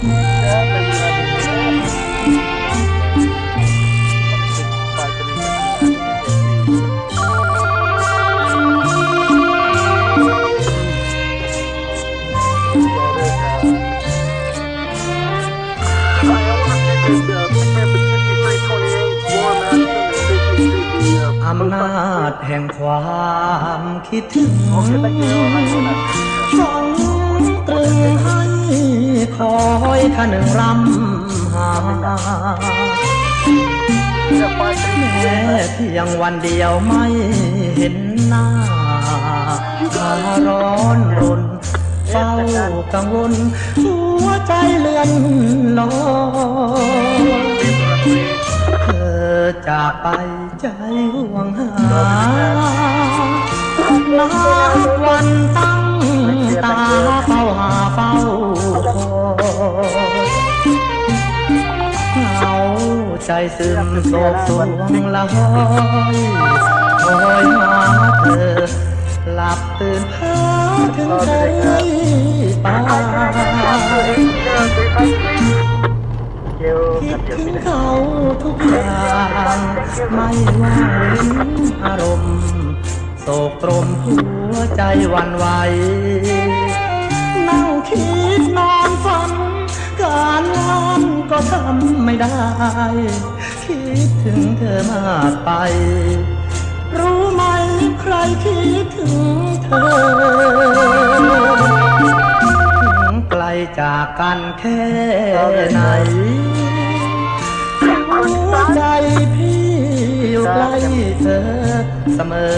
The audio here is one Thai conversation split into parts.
อำนาจแห่งความคิดถึงส่งตรึงให้คอ ยท่านึงรำหาแม้เพียงวันเดียวไม่เห็นหน้าพาร้อนรนเฝ้ากังวลหัวใจเลื่อนลอยเธอจากไปใจห่วงหา เหงาใจซึมโศกสวงละห้อยคอยหาเธอ หลับตื่นพ้อถึงเธอไปคิดถึงเขาทุกอย่างไม่ว่าเว้นอารมณ์โศกตรมหัวใจวันไหวนั่งคิดนอ ได้ คิดถึงเธอมากไป รู้ไหมใครคิดถึงเธอ ถึงไกลจากกันแค่ไหนหัวใจพี่อยู่ใกล้เธอเสมอ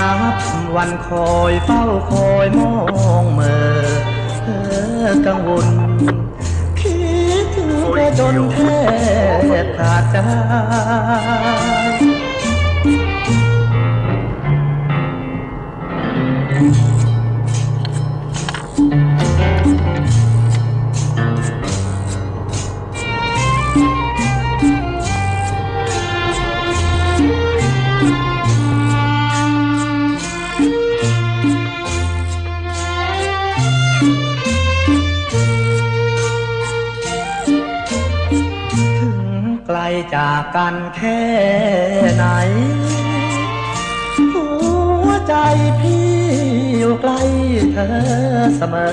นับวันคอยเฝ้าคอยมอง กังวล คิดถึงเธอจนแทบขาดใจ ไกลจากกันแค่ไหน หัวใจพี่อยู่ใกล้เธอเสมอ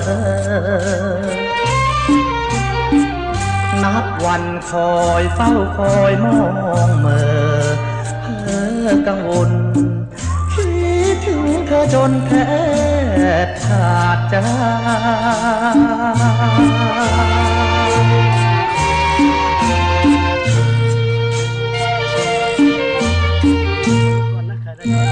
นับวันคอยเฝ้าคอยมองเมื่อเธอกังวลคิดถึงเธอจนแทบขาดใจ